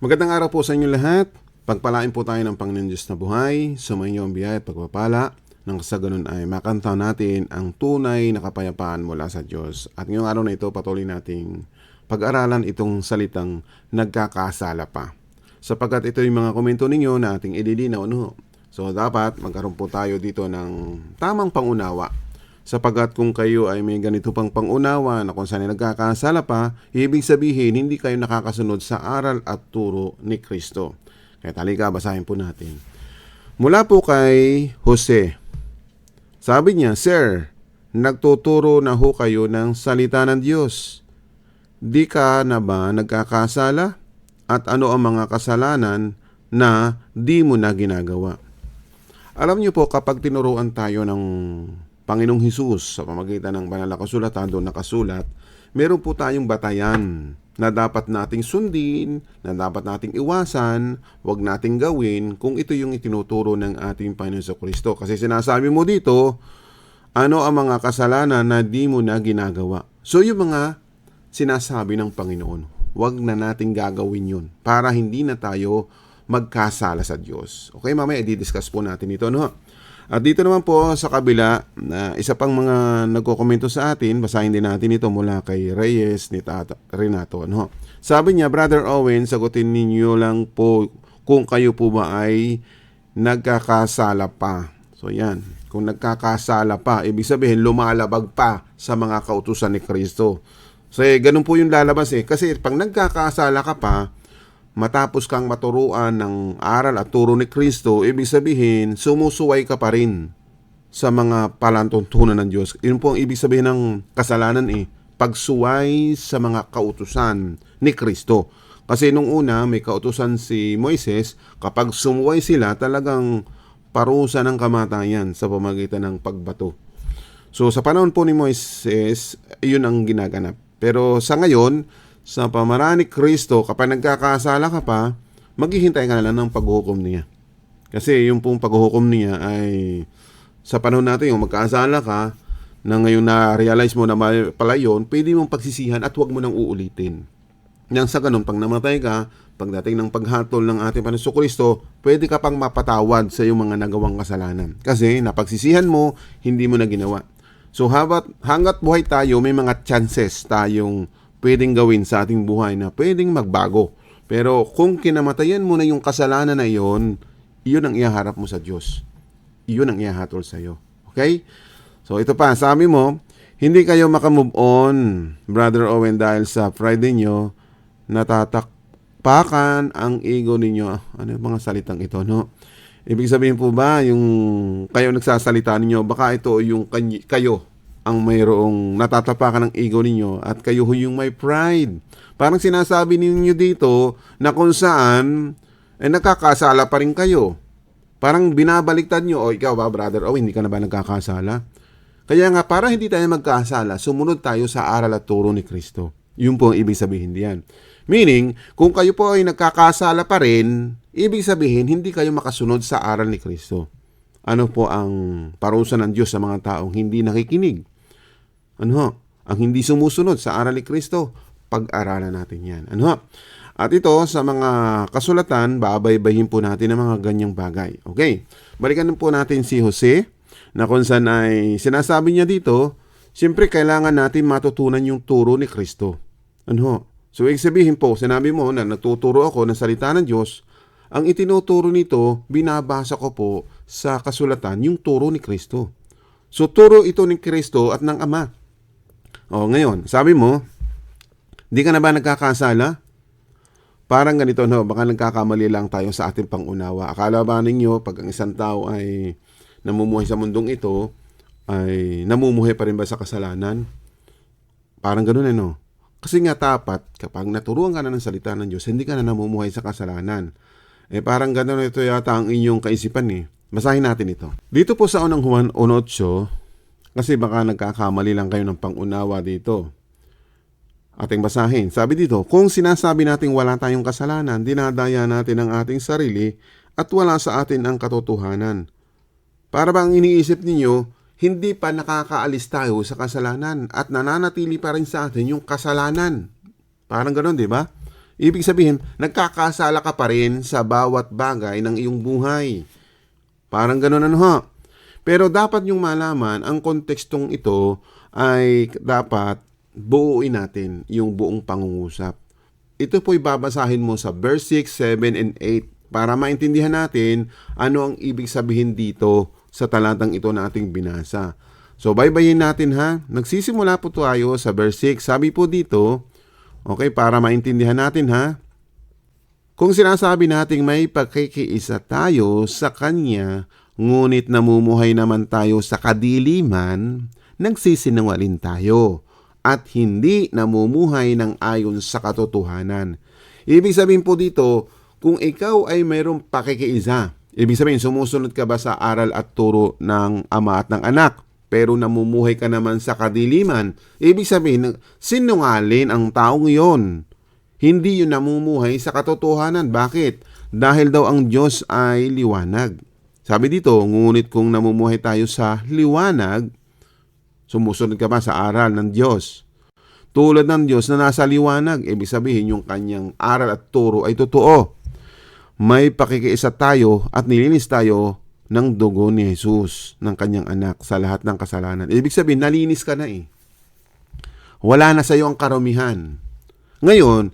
Magandang araw po sa inyo lahat. Pagpalain po tayo ng Panginoon Diyos na buhay, sumainyo ang biyaya at pagpapala, nang sa ganun ay makanta natin ang tunay na kapayapaan mula sa Diyos. At ngayong araw na ito, patuloy nating pag-aralan itong salitang nagkakasala pa. Sapagkat ito yung mga komento ninyo na ating idilinaw. No? So dapat magkaroon po tayo dito ng tamang pangunawa Sapagat kung kayo ay may ganito pang pangunawa na kung saan nagkakasala pa, ibig sabihin hindi kayo nakakasunod sa aral at turo ni Kristo. Kaya talika, basahin po natin. Mula po kay Jose. Sabi niya, Sir, nagtuturo na ho kayo ng salita ng Diyos. Di ka na ba nagkakasala? At ano ang mga kasalanan na di mo na ginagawa? Alam niyo po, kapag tinuruan tayo ng Panginoong Hesus sa pamagitan ng banal na kasulatan doon nakasulat, meron po tayong batayan na dapat nating sundin, na dapat nating iwasan, wag nating gawin kung ito yung itinuturo ng ating Panginoon sa Kristo. Kasi sinasabi mo dito, ano ang mga kasalanan na di mo na ginagawa. So yung mga sinasabi ng Panginoon, wag na nating gagawin yun para hindi na tayo magkasala sa Diyos. Okay, mamaya i-discuss po natin ito, no? At dito naman po sa kabila, na isa pang mga nagko-komento sa atin, basahin din natin ito mula kay Reyes ni Tata Renato. Ano? Sabi niya, Brother Owen, sagutin ninyo lang po kung kayo po ba ay nagkakasala pa. So yan, kung nagkakasala pa, ibig sabihin lumalabag pa sa mga kautusan ni Kristo. So eh, ganun po yung lalabas eh. Kasi pag nagkakasala ka pa, matapos kang maturuan ng aral at turo ni Kristo, ibig sabihin, sumusuway ka pa rin sa mga palantuntunan ng Diyos. Yun po ang ibig sabihin ng kasalanan eh, pagsuway sa mga kautusan ni Kristo. Kasi nung una, may kautusan si Moises, kapag sumuway sila, talagang parusa ng kamatayan sa pamagitan ng pagbato. So sa panahon po ni Moises, yun ang ginaganap. Pero sa ngayon, sa pamaraan ni Kristo, kapag nagkakasala ka pa, maghihintay ka na lang ng paghuhukom niya. Kasi yung pong paghuhukom niya ay sa panahon natin, yung magkasala ka, na ngayon na-realize mo na pala yun, pwede mong pagsisihan at huwag mo nang uulitin. Nang sa ganun, pag namatay ka, pagdating ng paghatol ng ating Panginoon Kristo, pwede ka pang mapatawad sa iyong mga nagawang kasalanan. Kasi napagsisihan mo, hindi mo na ginawa. So habat, hanggat buhay tayo, may mga chances tayong pwedeng gawin sa ating buhay na pwedeng magbago. Pero kung kinamatayan mo na yung kasalanan na iyon, iyon ang ihaharap mo sa Diyos. Iyon ang ihahatol sa iyo. Okay? So ito pa, sabi mo, hindi kayo makamove on, Brother Owen, dahil sa pride ninyo, natatakpakan ang ego ninyo. Ano yung mga salitang ito, no? Ibig sabihin po ba, yung kayo nagsasalita ninyo, baka ito yung kayo ang mayroong natatapakan ng ego ninyo at kayo ho yung may pride. Parang sinasabi ninyo dito na kung saan eh, nakakasala pa rin kayo. Parang binabaliktad nyo, o ikaw ba brother, o hindi ka na ba nagkakasala? Kaya nga, para hindi tayo magkasala, sumunod tayo sa aral at turo ni Kristo. Yun po ang ibig sabihin diyan. Meaning, kung kayo po ay nagkakasala pa rin, ibig sabihin, hindi kayo makasunod sa aral ni Kristo. Ano po ang parusa ng Diyos sa mga taong hindi nakikinig? Ano ho? Ang hindi sumusunod sa aral ni Kristo, pag-aralan natin yan. Ano ho? At ito, sa mga kasulatan, babaybayin po natin ang mga ganyang bagay. Okay, balikan po natin si Jose, na kung saan ay sinasabi niya dito, siyempre kailangan natin matutunan yung turo ni Kristo. Ano ho? So, ibig sabihin po, sinabi mo na nagtuturo ako ng salita ng Diyos, ang itinuturo nito, binabasa ko po sa kasulatan yung turo ni Kristo. So, turo ito ni Kristo at ng Ama. O, ngayon, sabi mo, di ka na ba nagkakasala? Parang ganito, no? Baka nagkakamali lang tayo sa ating pangunawa. Akala ba ninyo, pag ang isang tao ay namumuhay sa mundong ito, ay namumuhay pa rin ba sa kasalanan? Parang ganun eh, no? Kasi nga tapat, kapag naturuan ka na ng salita ng Diyos, hindi ka na namumuhay sa kasalanan. Eh parang ganun ito yata ang inyong kaisipan eh. Basahin natin ito. Dito po sa unang Juan 1.8, kasi baka nagkakamali lang kayo ng pangunawa dito. Ating basahin. Sabi dito, kung sinasabi nating wala tayong kasalanan, dinadaya natin ang ating sarili at wala sa atin ang katotohanan. Para bang iniisip ninyo, hindi pa nakakaalis tayo sa kasalanan at nananatili pa rin sa atin yung kasalanan. Parang ganoon, di ba? Ibig sabihin, nagkakasala ka pa rin sa bawat bagay ng iyong buhay. Parang ganun ano ho. Pero dapat yung malaman, ang kontekstong ito ay dapat buuin natin yung buong pangungusap. Ito po'y babasahin mo sa verse 6, 7, and 8 para maintindihan natin ano ang ibig sabihin dito sa talatang ito na ating binasa. So, baybayin natin ha. Nagsisimula po tayo sa verse 6. Sabi po dito, okay, para maintindihan natin ha. Kung sinasabi nating may pagkikiisa tayo sa Kanya, ngunit namumuhay naman tayo sa kadiliman, nagsisinungaling tayo at hindi namumuhay ng ayon sa katotohanan. Ibig sabihin po dito, kung ikaw ay mayroong pakikiisa, ibig sabihin sumusunod ka ba sa aral at turo ng ama at ng anak, pero namumuhay ka naman sa kadiliman, ibig sabihin sinungalin ang taong iyon. Hindi yun namumuhay sa katotohanan. Bakit? Dahil daw ang Diyos ay liwanag. Sabi dito, ngunit kung namumuhay tayo sa liwanag, sumusunod ka ba sa aral ng Diyos? Tulad ng Diyos na nasa liwanag, ibig sabihin yung kanyang aral at turo ay totoo. May pakikiisa tayo at nilinis tayo ng dugo ni Jesus, ng kanyang anak, sa lahat ng kasalanan. Ibig sabihin, nalinis ka na eh. Wala na sa iyo ang karumihan. Ngayon,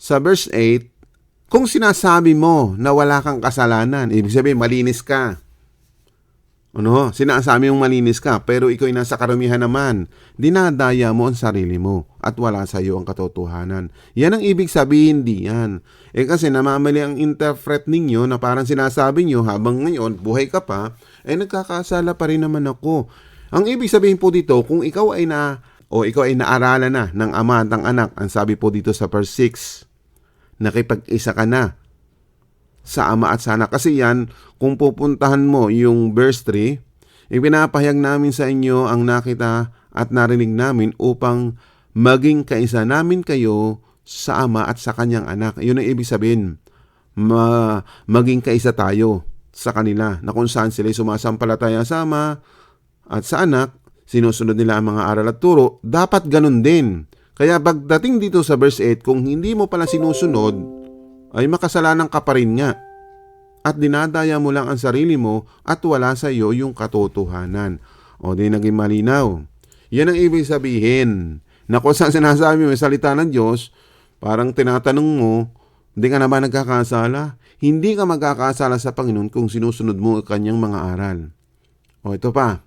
sa verse 8, kung sinasabi mo na wala kang kasalanan, ibig sabihin malinis ka. Ano? Sinasabi mong malinis ka, pero ikaw ay nasa karumihan naman. Dinadaya mo ang sarili mo at wala sa iyo ang katotohanan. Yan ang ibig sabihin diyan. Eh kasi namamali ang interpret ninyo na parang sinasabi nyo habang ngayon buhay ka pa, eh nagkakasala pa rin naman ako. Ang ibig sabihin po dito, kung ikaw ay na o ikaw ay naaralan na ng ama at ng anak, ang sabi po dito sa verse 6, nakipag-isa ka na sa ama at sa anak. Kasi yan, kung pupuntahan mo yung verse 3, ipinapahayag namin sa inyo ang nakita at narinig namin upang maging kaisa namin kayo sa ama at sa kanyang anak. Yun ang ibig sabihin. Ma- maging kaisa tayo sa kanila na kung saan sila sumasampalataya sa ama at sa anak, sinusunod nila ang mga aral at turo, dapat ganun din. Kaya pagdating dito sa verse 8, kung hindi mo pala sinusunod, ay makasalanan ka pa rin nga. At dinadaya mo lang ang sarili mo at wala sa iyo yung katotohanan. O di naging malinaw. Yan ang ibig sabihin na kung saan sinasabi mo salita ng Diyos, parang tinatanong mo, hindi ka na ba nagkakasala? Hindi ka magkakasala sa Panginoon kung sinusunod mo ang kanyang mga aral. O ito pa,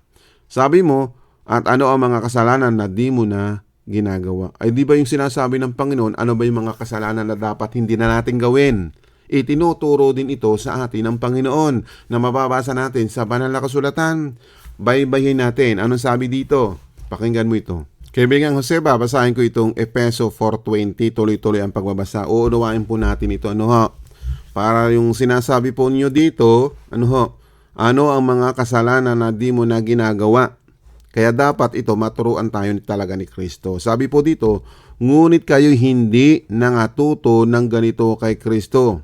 sabi mo, at ano ang mga kasalanan na di mo na ginagawa. Ay di ba yung sinasabi ng Panginoon, ano ba yung mga kasalanan na dapat hindi na natin gawin? Itinuturo din ito sa atin ng Panginoon na mababasa natin sa banal na kasulatan. Baybayin natin. Anong sabi dito? Pakinggan mo ito. Kaibigan Jose, babasahin ko itong Epeso 4.20. Tuloy-tuloy ang pagbabasa. Uunawain po natin ito. Ano ho? Para yung sinasabi po niyo dito, ano ho? Ano ang mga kasalanan na di mo na ginagawa? Kaya dapat ito maturuan tayo talaga ni Kristo. Sabi po dito, ngunit kayo hindi nangatuto ng ganito kay Kristo.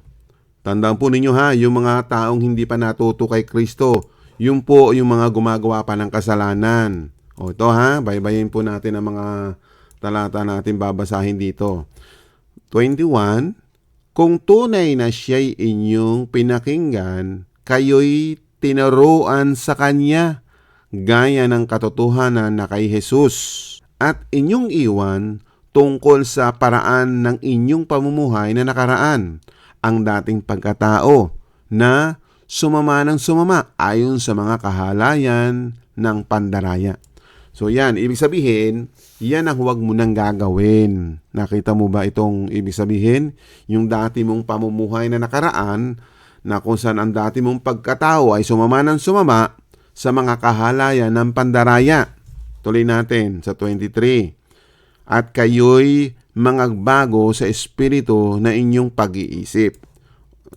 Tandaan po ninyo ha, yung mga taong hindi pa natuto kay Kristo, yung po yung mga gumagawa pa ng kasalanan. O ito ha, baybayin po natin ang mga talata natin babasahin dito. 21, Kung tunay na siya'y inyong pinakinggan, kayo'y tinuruan sa Kanya gaya ng katotohanan na kay Jesus at inyong iwan tungkol sa paraan ng inyong pamumuhay na nakaraan, ang dating pagkatao na sumama ng sumama ayon sa mga kahalayan ng pandaraya. So yan, ibig sabihin, yan ang huwag mo nang gagawin. Nakita mo ba itong ibig sabihin? Yung dati mong pamumuhay na nakaraan, na kung saan ang dati mong pagkatao ay sumama ng sumama, sa mga kahalayan ng pandaraya. Tuloy natin sa 23. At kayo'y mangagbago sa espiritu na inyong pag-iisip.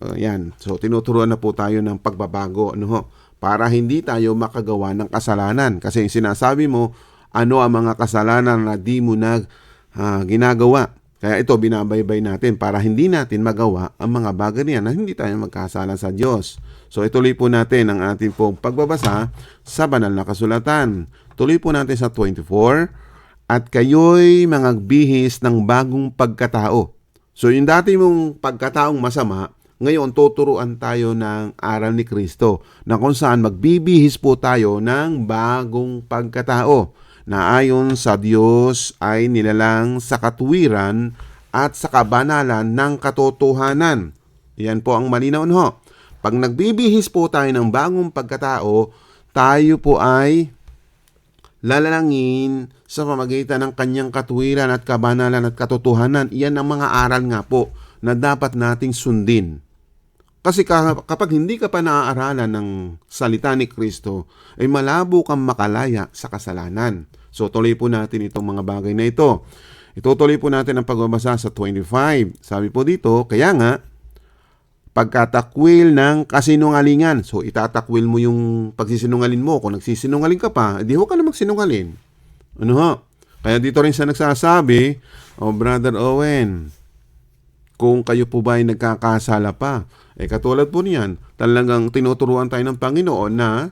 Uh, yan. So, tinuturuan na po tayo ng pagbabago. Ano ho? Para hindi tayo makagawa ng kasalanan. Kasi sinasabi mo, ano ang mga kasalanan na di mo na uh, ginagawa. Kaya ito binabaybay natin para hindi natin magawa ang mga bagay niyan na hindi tayo magkasala sa Diyos. So ituloy po natin ang ating pong pagbabasa sa banal na kasulatan. Tuloy po natin sa 24. At kayo'y mga bihis ng bagong pagkatao. So yung dati mong pagkataong masama, ngayon tuturuan tayo ng aral ni Kristo na kung saan magbibihis po tayo ng bagong pagkatao na ayon sa Diyos ay nilalang sa katuwiran at sa kabanalan ng katotohanan. Yan po ang malinaw no. Pag nagbibihis po tayo ng bagong pagkatao, tayo po ay lalalangin sa pamagitan ng kanyang katuwiran at kabanalan at katotohanan. Iyan ang mga aral nga po na dapat nating sundin. Kasi ka- kapag hindi ka pa naaaralan ng salita ni Kristo, ay malabo kang makalaya sa kasalanan. So tuloy po natin itong mga bagay na ito. Itutuloy po natin ang pagbabasa sa 25. Sabi po dito, kaya nga, pagkatakwil ng kasinungalingan. So, itatakwil mo yung pagsisinungalin mo. Kung nagsisinungaling ka pa, di huwag ka na magsinungalin. Ano ho? Kaya dito rin siya nagsasabi, oh Brother Owen, kung kayo po ba ay nagkakasala pa, eh katulad po niyan, talagang tinuturuan tayo ng Panginoon na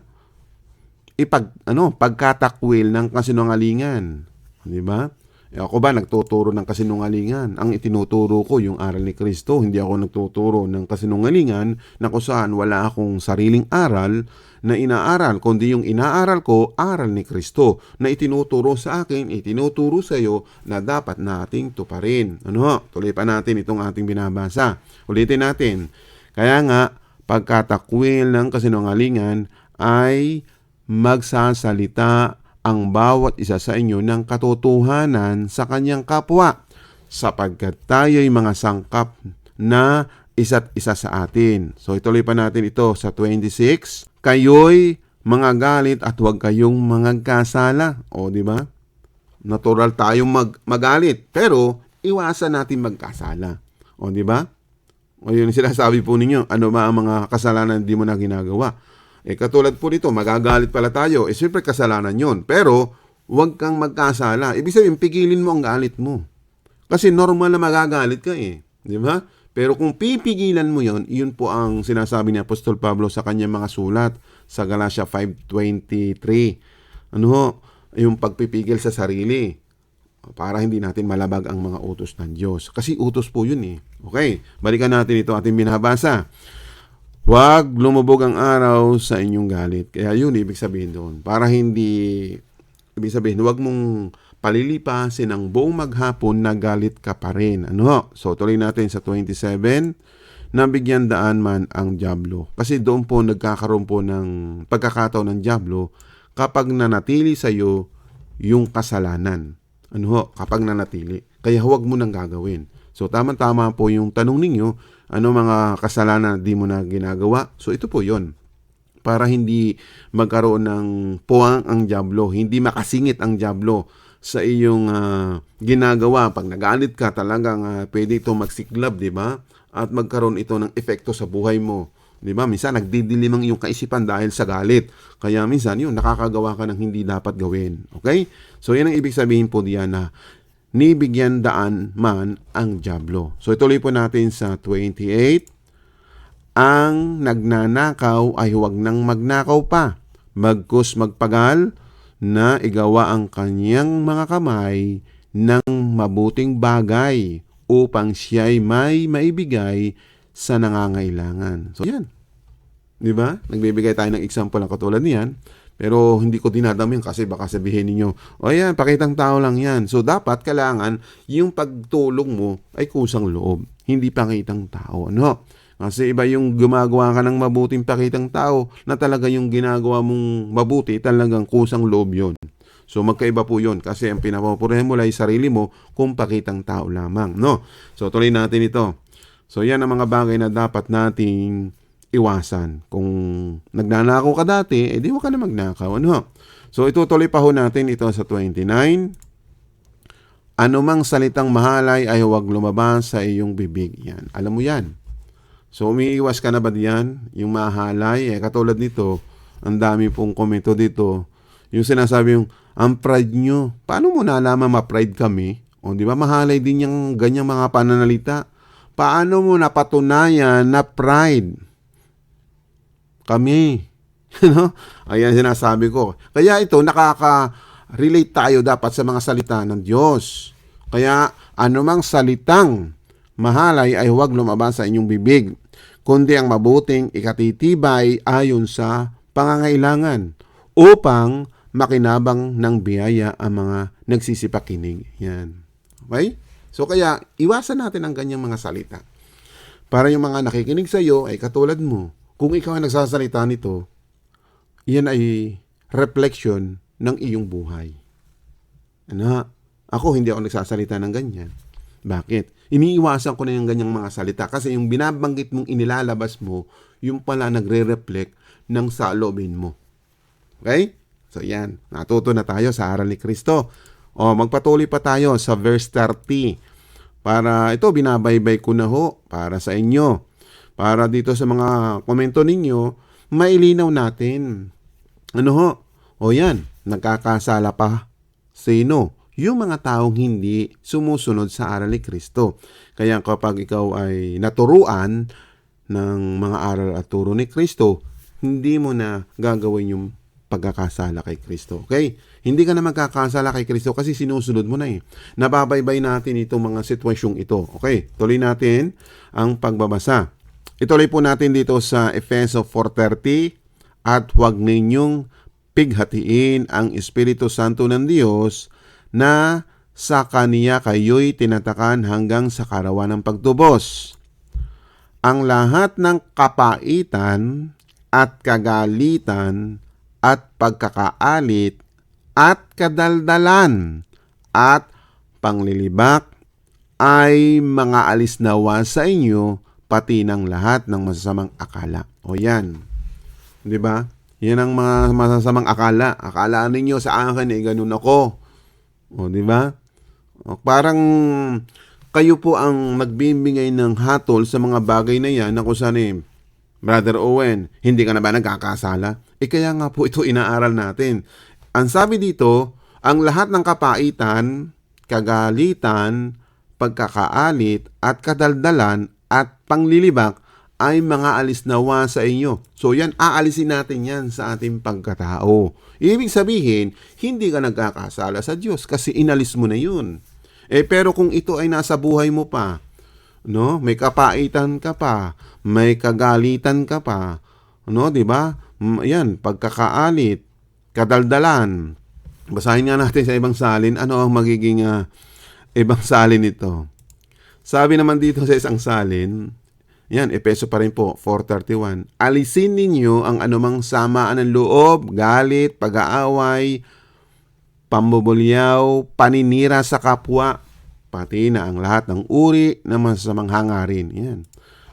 ipag ano, pagkatakwil ng kasinungalingan. Di ba? Eh, ako ba nagtuturo ng kasinungalingan? Ang itinuturo ko yung aral ni Kristo. Hindi ako nagtuturo ng kasinungalingan na kung saan wala akong sariling aral na inaaral, kundi yung inaaral ko, aral ni Kristo na itinuturo sa akin, itinuturo sa iyo na dapat nating tuparin. Ano? Tuloy pa natin itong ating binabasa. Ulitin natin. Kaya nga, pagkatakwil ng kasinungalingan ay magsasalita ang bawat isa sa inyo ng katotohanan sa kanyang kapwa sapagkat tayo'y mga sangkap na isa't isa sa atin. So ituloy pa natin ito sa 26. Kayo'y mga galit at huwag kayong mga kasala. O di ba? Natural tayong mag magalit pero iwasan natin magkasala. O di ba? O yun sinasabi po ninyo, ano ba ang mga kasalanan na hindi mo na ginagawa? Eh katulad po nito, magagalit pala tayo. Eh siyempre kasalanan yon. Pero huwag kang magkasala. Ibig sabihin, pigilin mo ang galit mo. Kasi normal na magagalit ka eh. Di ba? Pero kung pipigilan mo yon, yun po ang sinasabi ni Apostol Pablo sa kanyang mga sulat sa Galatia 5.23. Ano ho? Yung pagpipigil sa sarili para hindi natin malabag ang mga utos ng Diyos. Kasi utos po yun eh. Okay, balikan natin ito ating binabasa. Huwag lumubog ang araw sa inyong galit. Kaya yun, ibig sabihin doon. Para hindi, ibig sabihin, huwag mong palilipasin ang buong maghapon na galit ka pa rin. Ano? So, tuloy natin sa 27. Nabigyan daan man ang Diablo. Kasi doon po nagkakaroon po ng pagkakataon ng Diablo kapag nanatili sa iyo yung kasalanan. Ano ho? Kapag nanatili. Kaya huwag mo nang gagawin. So, tama-tama po yung tanong ninyo, ano mga kasalanan di mo na ginagawa? So, ito po yon Para hindi magkaroon ng puwang ang Diablo, hindi makasingit ang Diablo sa iyong ah, ginagawa. Pag nagalit ka, talagang ah, pwede ito magsiklab, di ba? At magkaroon ito ng epekto sa buhay mo. Di ba? Minsan nagdidilim ang iyong kaisipan dahil sa galit. Kaya minsan yun, nakakagawa ka ng hindi dapat gawin. Okay? So yan ang ibig sabihin po diyan na nibigyan daan man ang Diablo. So ituloy po natin sa 28. Ang nagnanakaw ay huwag nang magnakaw pa. Magkus magpagal na igawa ang kanyang mga kamay ng mabuting bagay upang siya'y may maibigay sa nangangailangan. So yan. 'Di ba? Nagbibigay tayo ng example ng katulad niyan. Pero hindi ko dinadam yan kasi baka sabihin ninyo, o yan, pakitang tao lang yan. So dapat kailangan yung pagtulong mo ay kusang loob, hindi pakitang tao. Ano? Kasi iba yung gumagawa ka ng mabuting pakitang tao na talaga yung ginagawa mong mabuti talagang kusang loob yon. So magkaiba po yon kasi ang pinapapurihan mo lang sarili mo kung pakitang tao lamang. No? So tuloy natin ito. So yan ang mga bagay na dapat nating iwasan. Kung nagnanakaw ka dati, eh di mo ka na magnakaw. Ano? So itutuloy pa ho natin ito sa 29. Anumang salitang mahalay ay huwag lumabas sa iyong bibig. Yan. Alam mo yan. So umiiwas ka na ba diyan? Yung mahalay, eh katulad nito, ang dami pong komento dito. Yung sinasabi yung, ang pride nyo. Paano mo nalaman ma-pride kami? O di ba mahalay din yung ganyang mga pananalita? Paano mo napatunayan na pride? Kami. no? Ayan sinasabi ko. Kaya ito, nakaka-relate tayo dapat sa mga salita ng Diyos. Kaya anumang salitang mahalay ay huwag lumabas sa inyong bibig, kundi ang mabuting ikatitibay ayon sa pangangailangan upang makinabang ng biyaya ang mga nagsisipakinig. Yan. Okay? So kaya, iwasan natin ang ganyang mga salita. Para yung mga nakikinig sa iyo ay katulad mo. Kung ikaw ay nagsasalita nito, yan ay reflection ng iyong buhay. Ano? Ako hindi ako nagsasalita ng ganyan. Bakit? Iniiwasan ko na yung ganyang mga salita kasi yung binabanggit mong inilalabas mo, yung pala nagre-reflect ng salobin mo. Okay? So yan, natuto na tayo sa aral ni Kristo. O magpatuloy pa tayo sa verse 30. Para ito binabaybay ko na ho para sa inyo. Para dito sa mga komento ninyo, mailinaw natin. Ano ho? O yan, nagkakasala pa sino? Yung mga taong hindi sumusunod sa aral ni Kristo. Kaya kapag ikaw ay naturuan ng mga aral at turo ni Kristo, hindi mo na gagawin yung pagkakasala kay Kristo. Okay? Hindi ka na magkakasala kay Kristo kasi sinusunod mo na eh. Nababaybay natin itong mga sitwasyong ito. Okay, tuloy natin ang pagbabasa. Ituloy po natin dito sa Efeso 4.30 at huwag ninyong pighatiin ang Espiritu Santo ng Diyos na sa Kaniya kayo'y tinatakan hanggang sa karawan ng pagtubos. Ang lahat ng kapaitan at kagalitan at pagkakaalit at kadaldalan at panglilibak ay mga alis nawa sa inyo pati ng lahat ng masasamang akala. O yan. 'Di ba? Yan ang mga masasamang akala. Akala ninyo sa akin eh ganun ako. O 'di ba? Parang kayo po ang nagbibigay ng hatol sa mga bagay na yan na kung saan eh, Brother Owen, hindi ka na ba nagkakasala? Eh kaya nga po ito inaaral natin. Ang sabi dito, ang lahat ng kapaitan, kagalitan, pagkakaalit at kadaldalan at panglilibak ay mga alis nawa sa inyo. So yan, aalisin natin yan sa ating pagkatao. Ibig sabihin, hindi ka nagkakasala sa Diyos kasi inalis mo na yun. Eh pero kung ito ay nasa buhay mo pa, no? May kapaitan ka pa, may kagalitan ka pa, no, 'di ba? Yan, pagkakaalit, kadaldalan. Basahin nga natin sa ibang salin ano ang magiging ah, ibang salin nito. Sabi naman dito sa isang salin, yan, Epeso pa rin po, 4.31. Alisin ninyo ang anumang samaan ng loob, galit, pag-aaway, pambubulyaw, paninira sa kapwa, pati na ang lahat ng uri ng masasamang hangarin. Yan.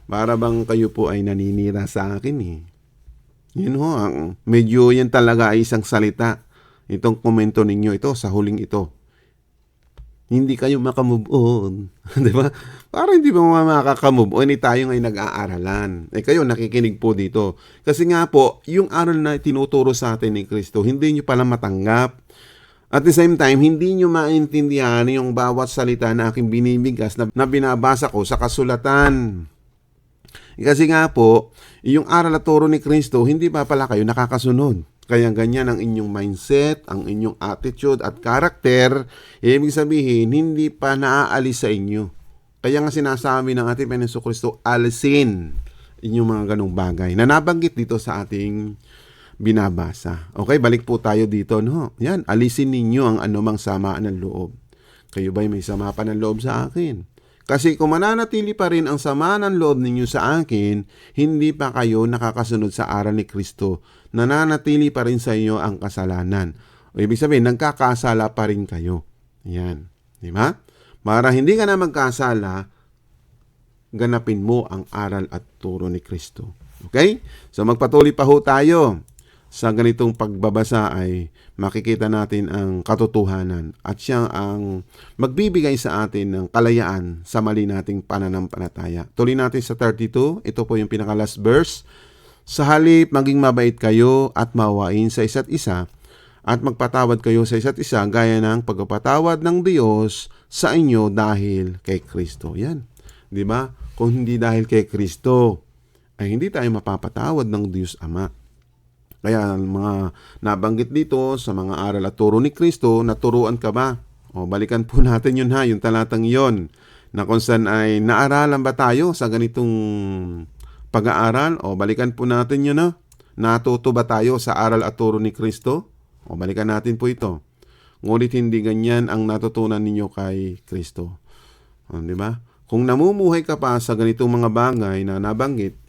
Para bang kayo po ay naninira sa akin eh. Yun ho, ang, medyo yan talaga ay isang salita. Itong komento ninyo ito sa huling ito. Hindi kayo makamove on. Di ba? Para hindi ba makakamove on, eh, tayo ay nag-aaralan. Eh kayo, nakikinig po dito. Kasi nga po, yung aral na tinuturo sa atin ni Kristo, hindi nyo pala matanggap. At the same time, hindi nyo maintindihan yung bawat salita na aking binibigas na, na binabasa ko sa kasulatan. Kasi nga po, yung aral at turo ni Kristo, hindi pa pala kayo nakakasunod. Kaya ganyan ang inyong mindset, ang inyong attitude at character, ibig sabihin, hindi pa naaalis sa inyo. Kaya nga sinasabi ng ating Panginoon Kristo, alisin inyong mga ganong bagay na nabanggit dito sa ating binabasa. Okay, balik po tayo dito. No? Yan, alisin ninyo ang anumang samaan ng loob. Kayo ba'y may sama pa ng loob sa akin? Kasi kung mananatili pa rin ang sama ng loob ninyo sa akin, hindi pa kayo nakakasunod sa aral ni Kristo. Nananatili pa rin sa inyo ang kasalanan. O ibig sabihin, nagkakasala pa rin kayo. Yan. Di ba? Para hindi ka na magkasala, ganapin mo ang aral at turo ni Kristo. Okay? So magpatuloy pa ho tayo sa ganitong pagbabasa ay makikita natin ang katotohanan at siya ang magbibigay sa atin ng kalayaan sa mali nating pananampalataya. Tuloy natin sa 32. Ito po yung pinaka last verse. Sa halip, maging mabait kayo at mawain sa isa't isa at magpatawad kayo sa isa't isa gaya ng pagpapatawad ng Diyos sa inyo dahil kay Kristo. Yan. 'Di ba? Kung hindi dahil kay Kristo, ay hindi tayo mapapatawad ng Diyos Ama. Kaya mga nabanggit dito sa mga aral at turo ni Kristo, naturuan ka ba? O balikan po natin yun ha, yung talatang yon na kung saan ay naaralan ba tayo sa ganitong pag-aaral o balikan po natin yun no? Natuto ba tayo sa aral at turo ni Kristo? O balikan natin po ito. Ngunit hindi ganyan ang natutunan ninyo kay Kristo. O, di ba? Kung namumuhay ka pa sa ganitong mga bagay na nabanggit,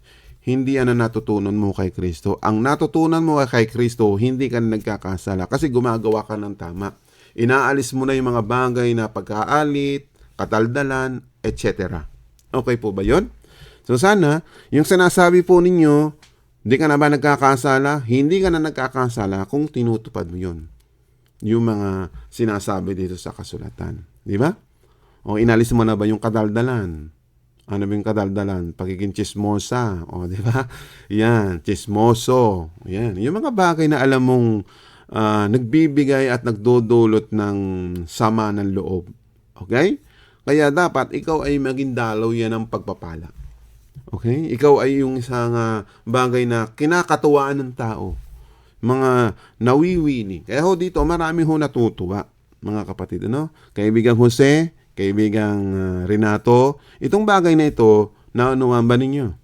hindi yan ang natutunan mo kay Kristo. Ang natutunan mo kay Kristo, hindi ka na nagkakasala kasi gumagawa ka ng tama. Inaalis mo na yung mga bagay na pagkaalit, kataldalan, etc. Okay po ba yon? So sana, yung sinasabi po ninyo, hindi ka na ba nagkakasala? Hindi ka na nagkakasala kung tinutupad mo yon. Yung mga sinasabi dito sa kasulatan. Di ba? O inalis mo na ba yung kadaldalan? Ano ba yung kadaldalan? Pagiging chismosa. O, di ba? Yan, chismoso. Yan. Yung mga bagay na alam mong ah, nagbibigay at nagdodulot ng sama ng loob. Okay? Kaya dapat ikaw ay maging dalaw yan ng pagpapala. Okay? Ikaw ay yung isang ah, bagay na kinakatuwaan ng tao. Mga nawiwini. Kaya ho dito, marami ho natutuwa, mga kapatid. Ano? Kaibigang Jose, kaibigang ah, Renato, itong bagay na ito, naunuan ba ninyo?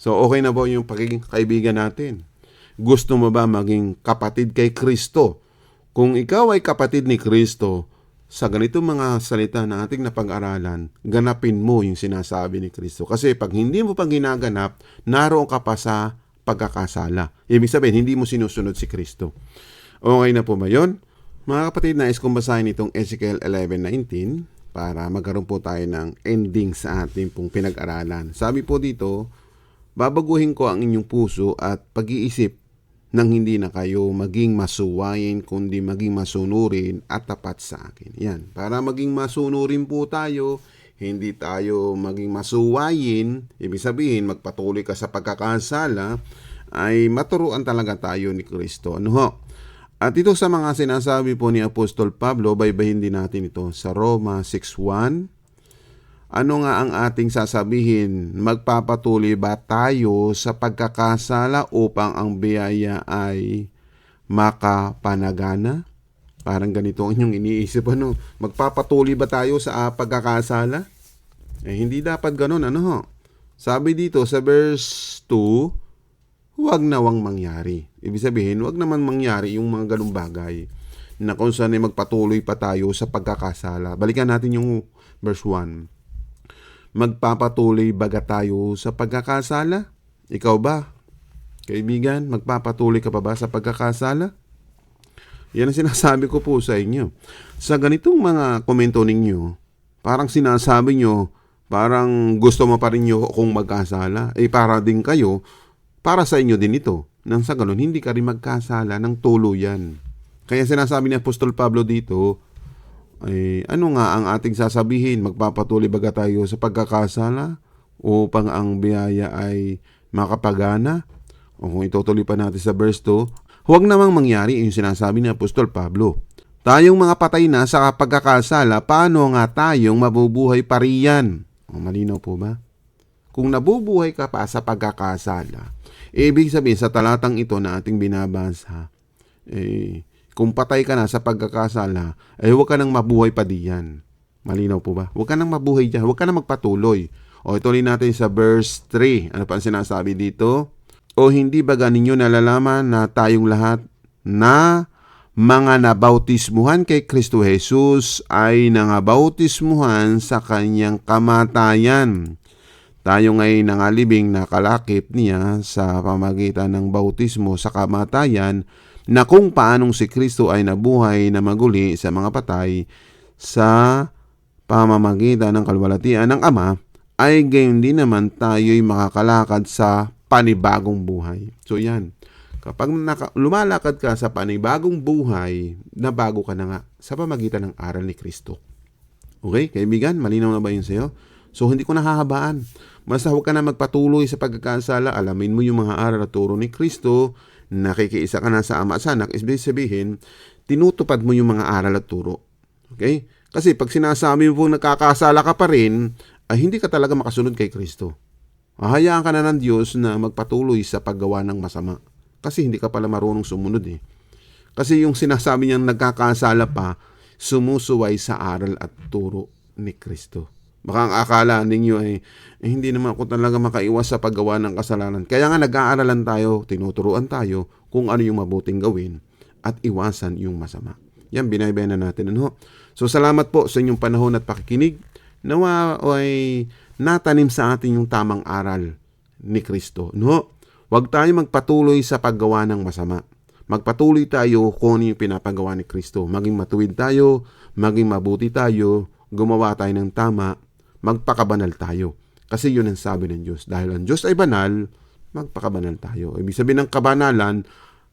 So, okay na po yung pagiging kaibigan natin. Gusto mo ba maging kapatid kay Kristo? Kung ikaw ay kapatid ni Kristo, sa ganitong mga salita na ating napag-aralan, ganapin mo yung sinasabi ni Kristo. Kasi pag hindi mo pa ginaganap, naroon ka pa sa pagkakasala. Ibig sabihin, hindi mo sinusunod si Kristo. Okay na po ba yun? Mga kapatid, nais kong basahin itong Ezekiel 11.19 para magkaroon po tayo ng ending sa ating pong pinag-aralan. Sabi po dito, babaguhin ko ang inyong puso at pag-iisip nang hindi na kayo maging masuwayin kundi maging masunurin at tapat sa akin. Yan. Para maging masunurin po tayo, hindi tayo maging masuwayin, ibig sabihin magpatuloy ka sa pagkakasala, ay maturuan talaga tayo ni Kristo. Ano ho? At ito sa mga sinasabi po ni Apostol Pablo, baybayin din natin ito sa Roma 6.1. Ano nga ang ating sasabihin? Magpapatuloy ba tayo sa pagkakasala upang ang biyaya ay makapanagana? Parang ganito ang inyong iniisip. Ano? Magpapatuloy ba tayo sa ah, pagkakasala? Eh, hindi dapat ganun. Ano ho? Sabi dito sa verse 2, huwag nawang mangyari. Ibig sabihin, huwag naman mangyari yung mga ganung bagay na kung saan ay magpatuloy pa tayo sa pagkakasala. Balikan natin yung verse 1 magpapatuloy baga tayo sa pagkakasala? Ikaw ba? Kaibigan, magpapatuloy ka pa ba sa pagkakasala? Yan ang sinasabi ko po sa inyo. Sa ganitong mga komento ninyo, parang sinasabi nyo, parang gusto mo pa rin nyo kung magkasala. Eh para din kayo, para sa inyo din ito. Nang sa ganun, hindi ka rin magkasala ng tuluyan. Kaya sinasabi ni Apostol Pablo dito, ay ano nga ang ating sasabihin? Magpapatuloy baga tayo sa pagkakasala upang ang biyaya ay makapagana? O kung itutuloy pa natin sa verse 2, huwag namang mangyari yung sinasabi ni Apostol Pablo. Tayong mga patay na sa pagkakasala, paano nga tayong mabubuhay pa riyan? O, malinaw po ba? Kung nabubuhay ka pa sa pagkakasala, ibig sabihin sa talatang ito na ating binabasa, eh, kung patay ka na sa pagkakasala, ay huwag ka nang mabuhay pa diyan. Malinaw po ba? Huwag ka nang mabuhay dyan. Huwag ka nang magpatuloy. O ituloy natin sa verse 3. Ano pa ang sinasabi dito? O hindi ba ninyo nalalaman na tayong lahat na mga nabautismuhan kay Kristo Jesus ay nangabautismuhan sa kanyang kamatayan. Tayo ngay nangalibing nakalakip niya sa pamagitan ng bautismo sa kamatayan na kung paanong si Kristo ay nabuhay na maguli sa mga patay sa pamamagitan ng kalwalatian ng Ama, ay gayon din naman tayo'y makakalakad sa panibagong buhay. So yan, kapag naka, lumalakad ka sa panibagong buhay, nabago ka na nga sa pamagitan ng aral ni Kristo. Okay, kaibigan, malinaw na ba yun sa'yo? So hindi ko nahahabaan. Basta huwag ka na magpatuloy sa pagkakasala, alamin mo yung mga aral at turo ni Kristo, nakikiisa ka na sa ama at sa anak, ibig sabihin, tinutupad mo yung mga aral at turo. Okay? Kasi pag sinasabi mo pong nakakasala ka pa rin, ay hindi ka talaga makasunod kay Kristo. Hahayaan ka na ng Diyos na magpatuloy sa paggawa ng masama. Kasi hindi ka pala marunong sumunod eh. Kasi yung sinasabi niyang nagkakasala pa, sumusuway sa aral at turo ni Kristo. Baka ang akala ninyo ay eh, hindi naman ako talaga makaiwas sa paggawa ng kasalanan. Kaya nga nag-aaralan tayo, tinuturuan tayo kung ano yung mabuting gawin at iwasan yung masama. Yan, binaybena natin. Ano? So salamat po sa inyong panahon at pakikinig. Nawa ay natanim sa atin yung tamang aral ni Kristo. No? Huwag tayo magpatuloy sa paggawa ng masama. Magpatuloy tayo kung ano yung pinapagawa ni Kristo. Maging matuwid tayo, maging mabuti tayo, gumawa tayo ng tama, magpakabanal tayo. Kasi yun ang sabi ng Diyos. Dahil ang Diyos ay banal, magpakabanal tayo. Ibig sabihin ng kabanalan,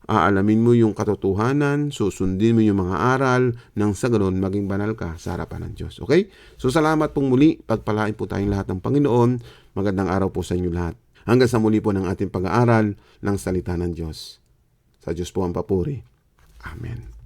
aalamin mo yung katotohanan, susundin mo yung mga aral, nang sa ganun maging banal ka sa harapan ng Diyos. Okay? So salamat pong muli. Pagpalain po tayong lahat ng Panginoon. Magandang araw po sa inyo lahat. Hanggang sa muli po ng ating pag-aaral ng salita ng Diyos. Sa Diyos po ang papuri. Amen.